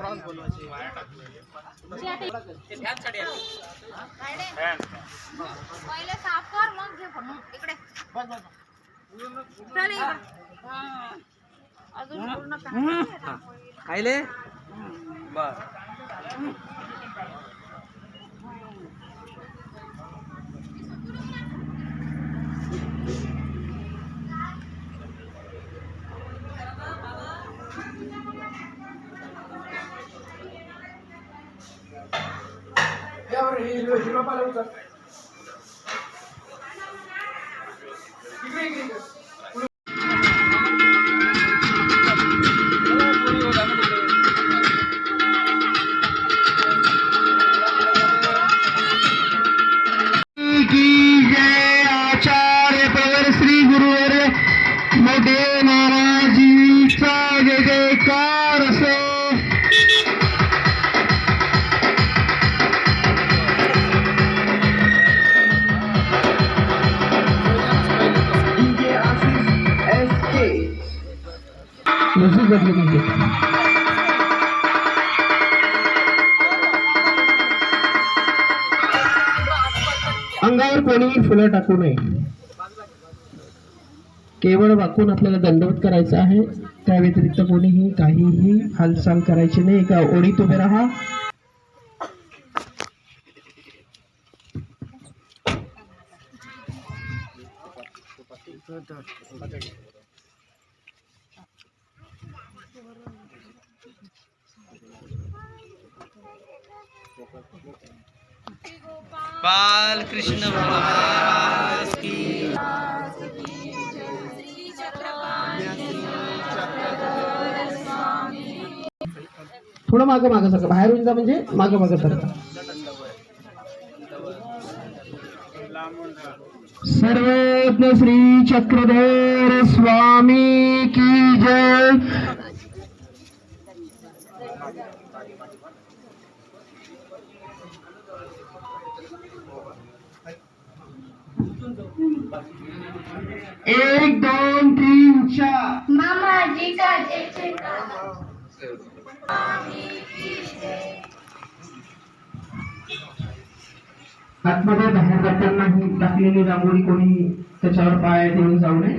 Cross बनवायचे पहिले साफ़ कर मग घे फक्त. इकडे चल इकडे. हा. अजून पूर्ण काढायचं खायले बर जय आचार्य प्रवर श्री गुरुवर मोठे महाराजीचा जय जयकार असो अंगावर कोणीही फुलं टाकू नये. केवळ वाकून आपल्याला दंडवत करायचं आहे. त्या व्यतिरिक्त कोणीही काहीही हालचाल करायची नाही. एका ओळीत उभे राहा. बाल कृष्ण महाराज की। थोडं मागं मागं सरका. बाहेरून जा म्हणजे मागं मागं सरका. सर्वज्ञ श्री चक्रधर स्वामी की जय. एक दो तीन चार मामाजी का जय. आतमध्ये बाहेर जाताना ही टाकलेली रांगोळी कोणी त्याच्यावर पाय ठेवून जाऊ नये.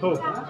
Oh.